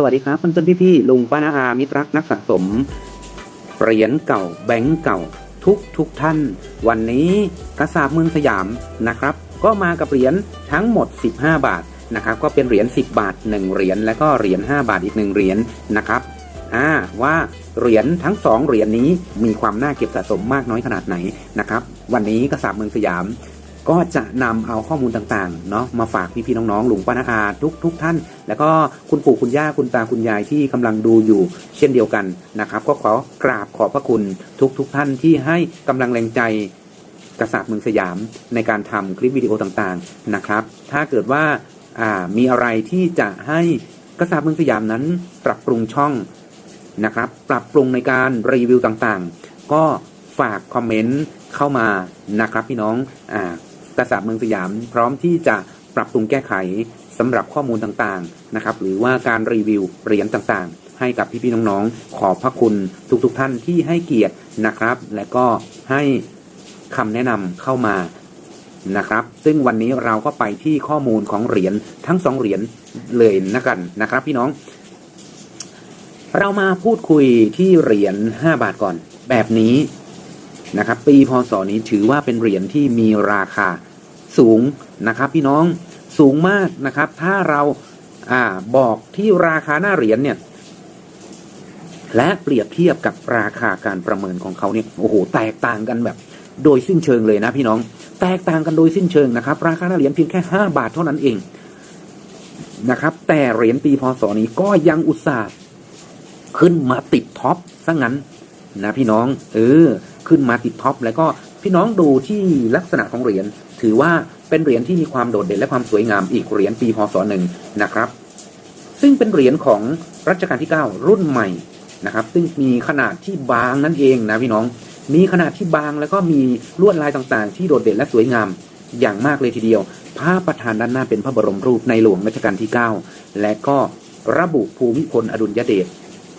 สวัสดีครับเพื่อนๆพี่ๆลุงป้านาอามิตรรักนักสะสมเหรียญเก่าแบงก์เก่าทุกทุกท่าน วันนี้กระสาบเมืองสยามนะครับ ก็มากับเหรียญทั้งหมด 15 บาทนะครับ ก็เป็นเหรียญ10 บาท 1 เหรียญและก็เหรียญ5บาทอีก 1 เหรียญนะครับอ่าว่าเหรียญทั้ง 2 เหรียญนี้มีความน่าเก็บสะสมมากน้อยขนาดไหนนะครับ วันนี้กระสาบเมืองสยาม ก็จะนำเอาข้อมูลต่างๆเนาะมาฝากพี่ๆน้องๆหลุงป้านาอาทุกทุกท่าน แล้วก็คุณปู่คุณย่าคุณตาคุณยายที่กำลังดูอยู่ เช่นเดียวกันนะครับ ก็ขอกราบขอบพระคุณทุกทุกท่านที่ให้กำลังแรงใจกษัตริย์เมืองสยามในการทำคลิปวิดีโอต่างๆนะครับ ถ้าเกิดว่าอ่ามีอะไรที่จะให้กษัตริย์เมืองสยามนั้น ปรับปรุงช่องนะครับ ปรับปรุงในการรีวิวต่างๆ ก็ฝากคอมเมนต์เข้ามานะครับพี่น้องอ่า กษัตริย์เมืองสยามพร้อมที่จะปรับปรุงแก้ไขสำหรับข้อมูลต่างๆนะครับหรือว่าการรีวิวเหรียญต่างๆ ให้กับพี่ๆน้องๆ ขอบพระคุณทุกๆท่านที่ให้เกียรตินะครับ และก็ให้คำแนะนำเข้ามานะครับ ซึ่งวันนี้เราก็ไปที่ข้อมูลของเหรียญทั้งสองเหรียญเลยนะกันนะครับ พี่น้อง เรามาพูดคุยที่เหรียญ5บาทก่อน แบบนี้นะครับ ปีพศนี้ถือว่าเป็นเหรียญที่มีราคา สูงนะครับพี่น้องสูงมากนะครับ ถ้าเราอ่าบอกที่ราคาหน้าเหรียญเนี่ย และเปรียบเทียบกับราคาการประเมินของเขาเนี่ยโอ้โหแตกต่างกันแบบ โดยสิ้นเชิงเลยนะพี่น้อง แตกต่างกันโดยสิ้นเชิงนะครับ ราคาหน้าเหรียญเพียงแค่ห้าบาทเท่านั้นเองนะครับ แต่เหรียญปีพศนี้ก็ยังอุตส่าห์ขึ้นมาติดท็อปซะงั้นนะพี่น้อง เออ ขึ้นมาติดท็อปแล้วก็พี่น้องดูที่ลักษณะของเหรียญ ถือว่าเป็นเหรียญที่มีความโดดเด่นและความสวยงามอีกเหรียญปีพศหนึ่งนะครับ ซึ่งเป็นเหรียญของรัชกาลที่ 9 รุ่นใหม่นะครับ ซึ่งมีขนาดที่บางนั่นเองนะพี่น้อง มีขนาดที่บางแล้วก็มีลวดลายต่างๆ ที่โดดเด่นและสวยงามอย่างมากเลยทีเดียวภาพประธานด้านหน้าเป็นพระบรมรูปในหลวงรัชกาลที่ 9 และก็ระบุภูมิพลอดุลยเดช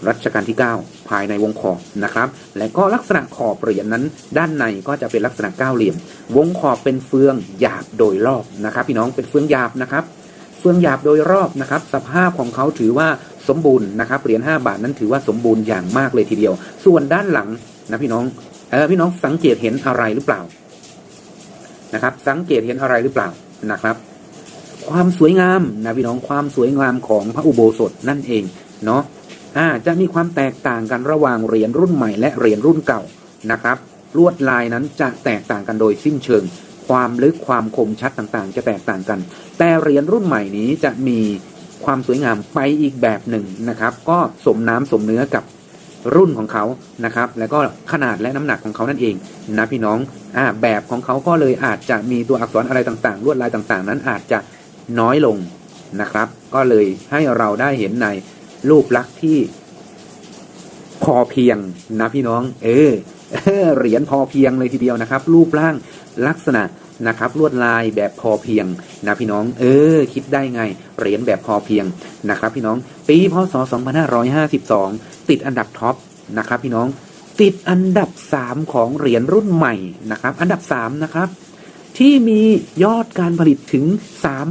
รัชกาลที่ 9 ภายในวงขอบนะครับ และก็ลักษณะขอบเหรียญนั้น ด้านในก็จะเป็นลักษณะเก้าเหลี่ยม วงขอบเป็นเฟืองหยาบโดยรอบนะครับ พี่น้องเป็นเฟืองหยาบนะครับ เฟืองหยาบโดยรอบนะครับ สภาพของเขาถือว่าสมบูรณ์นะครับเหรียญ5บาทนั้นถือว่าสมบูรณ์อย่างมากเลยทีเดียว ส่วนด้านหลังนะพี่น้องเออพี่น้องสังเกตเห็นอะไรหรือเปล่านะครับ สังเกตเห็นอะไรหรือเปล่านะครับ ความสวยงามนะพี่น้องความสวยงามของพระอุโบสถนั่นเองเนาะ อ่าจะมีความแตกต่างกันระหว่างเหรียญรุ่นใหม่และเหรียญรุ่นเก่านะครับ ลวดลายนั้นจะแตกต่างกันโดยสิ้นเชิง ความลึกความคมชัดต่างๆ จะแตกต่างกัน แต่เหรียญรุ่นใหม่นี้จะมีความสวยงามไปอีกแบบหนึ่งนะครับ ก็สมน้ำสมเนื้อกับรุ่นของเขานะครับ แล้วก็ขนาดและน้ำหนักของเขานั่นเองนะพี่น้องอ่าแบบของเขาก็เลยอาจจะมีตัวอักษรอะไรต่างๆ ลวดลายต่างๆ นั้นอาจจะน้อยลงนะครับ ก็เลยให้เราได้เห็นใน รูปลักษณ์ที่พอเพียงนะพี่น้อง เออเหรียญพอเพียงเลยทีเดียวนะครับ รูปร่างลักษณะนะครับ ลวดลายแบบพอเพียงนะพี่น้อง เออ คิดได้ไงเหรียญแบบพอเพียงนะครับ พี่น้อง ปีพศ 2552 ติดอันดับท็อปนะครับ พี่น้องติดอันดับ 3 ของเหรียญรุ่นใหม่นะครับ อันดับ 3 นะครับ ที่มียอดการผลิตถึง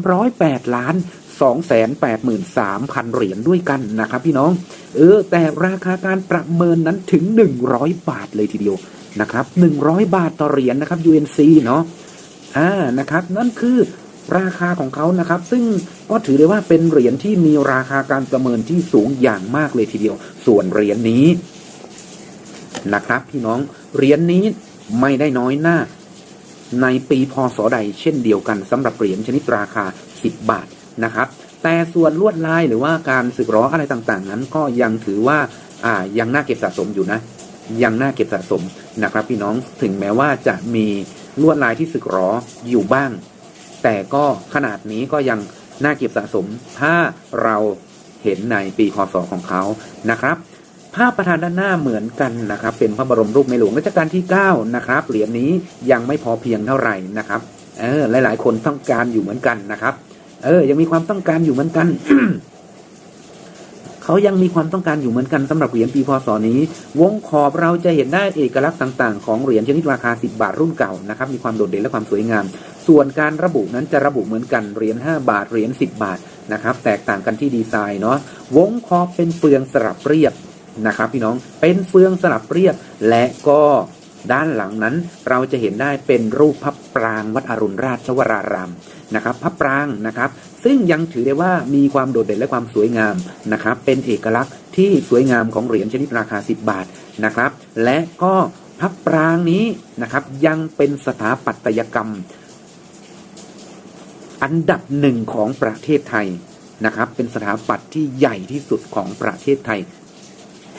308 ล้าน 283,000 เหรียญด้วยกันนะครับพี่น้อง เออ แต่ราคาการประเมินนั้นถึง 100 บาทเลยทีเดียวนะครับ 100 บาทต่อเหรียญนะครับ UNC เนาะอ่านะครับ นั่นคือราคาของเขานะครับ ซึ่งก็ถือได้ว่าเป็นเหรียญที่มีราคาการประเมินที่สูงอย่างมากเลยทีเดียว ส่วนเหรียญนี้นะครับ พี่น้องเหรียญนี้ไม่ได้น้อยหน้า ในปีพศใดเช่นเดียวกันสำหรับเหรียญชนิดราคา 10 บาท นะครับ แต่ส่วนลวดลายหรือว่าการสึกหร้ออะไรต่างๆ นั้น ก็ยังถือว่าอ่ายังน่าเก็บสะสมอยู่นะ ยังน่าเก็บสะสมนะครับ พี่น้องถึงแม้ว่าจะมีลวดลายที่สึกหรออยู่บ้าง แต่ก็ขนาดนี้ก็ยังน่าเก็บสะสม ถ้าเราเห็นในปีคศของเขานะครับภาพประธานด้านหน้าเหมือนกันนะครับ เป็นพระบรมรูปในหลวงรัชกาลที่ 9 นะครับ เหรียญนี้ยังไม่พอเพียงเท่าไหร่นะครับ เออหลาย ๆ คนต้องการอยู่เหมือนกันนะครับ เออ ยังมีความต้องการอยู่เหมือนกันเขายังมีความต้องการอยู่เหมือนกันสำหรับเหรียญปีพศนี้ วงขอบเราจะเห็นได้เอกลักษณ์ต่าง ๆ ของเหรียญชนิดราคา 10 บาทรุ่นเก่านะครับ มีความโดดเด่นและความสวยงาม ส่วนการระบุนั้นจะระบุเหมือนกันเหรียญ5บาทเหรียญ10 บาทนะครับ แตกต่างกันที่ดีไซน์เนาะวงขอบเป็นเฟืองสลับเรียบนะครับ พี่น้องเป็นเฟืองสลับเรียบและก็ด้านหลังนั้นเราจะเห็นได้เป็นรูปพระ ปรางวัดอรุณราชวรารามนะครับพระปรางนะครับซึ่งยังถือได้ว่ามีความโดดเด่นและความสวยงามนะครับเป็นเอกลักษณ์ที่สวยงามของเหรียญชนิดราคา 10 บาทนะครับและก็พระปรางนี้นะครับยังเป็นสถาปัตยกรรม อันดับหนึ่งของประเทศไทยนะครับเป็นสถาปัตย์ที่ใหญ่ที่สุดของประเทศไทย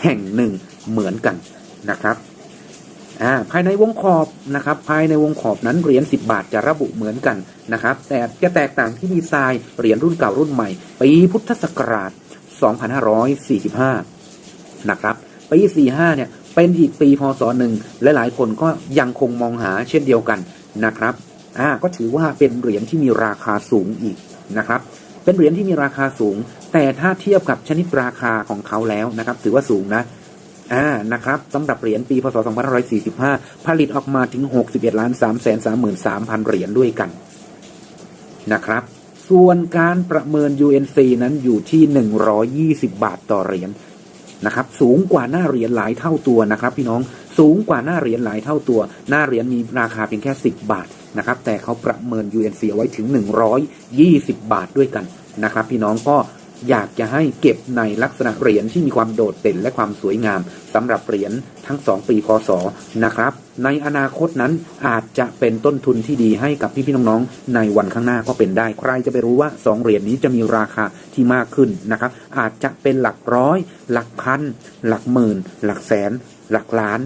แห่งหนึ่งเหมือนกันนะครับ อ่าภายในวงขอบนะครับ ภายในวงขอบนั้นเหรียญ10 บาทจะระบุเหมือนกันนะครับ แต่จะแตกต่างที่ดีไซน์เหรียญรุ่นเก่ารุ่นใหม่ปีพุทธศักราช 2545 นะครับปี 45 เนี่ยเป็นอีกปีพศหนึ่งและหลายคนก็ยังคงมองหาเช่นเดียวกันนะครับอ่าก็ถือว่าเป็นเหรียญที่มีราคาสูงอีกนะครับ เป็นเหรียญที่มีราคาสูง แต่ถ้าเทียบกับชนิดราคาของเขาแล้วนะครับ ถือว่าสูงนะ อ่านะครับสำหรับเหรียญปีพศ 2545 ผลิตออกมาถึง 61ล้าน3 3 3 3 0 0เหรียญด้วยกันนะครับ ส่วนการประเมิน UNC นั้นอยู่ที่ 120 บาทต่อเหรียญนะครับ สูงกว่าหน้าเหรียญหลายเท่าตัวนะครับ พี่น้องสูงกว่าหน้าเหรียญหลายเท่าตัว หน้าเหรียญมีราคาเพียงแค่ 10 บาทนะครับ แต่เขาประเมิน UNC เอาไว้ถึง 120 บาทด้วยกันนะครับ พี่น้องก็ อยากจะให้เก็บในลักษณะเหรียญที่มีความโดดเด่นและความสวยงามสำหรับเหรียญทั้ง 2 ปีพศนะครับ ในอนาคตนั้นอาจจะเป็นต้นทุนที่ดีให้กับพี่ๆน้องๆ ในวันข้างหน้าก็เป็นได้ ใครจะไปรู้ว่า 2 เหรียญนี้จะมีราคาที่มากขึ้นนะครับ อาจจะเป็นหลักร้อย หลักพัน หลักหมื่น หลักแสน หลักล้าน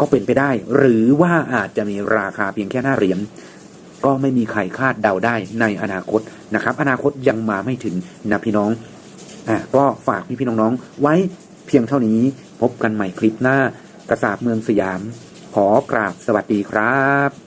ก็เป็นไปได้ หรือว่าอาจจะมีราคาเพียงแค่หน้าเหรียญ ก็ไม่มีใครคาดเดาได้ในอนาคตนะครับ อนาคตยังมาไม่ถึงนะพี่น้องอะก็ฝากพี่พี่ๆน้องๆ ไว้เพียงเท่านี้พบกันใหม่คลิปหน้า กระสาบเมืองสยาม ขอกราบสวัสดีครับ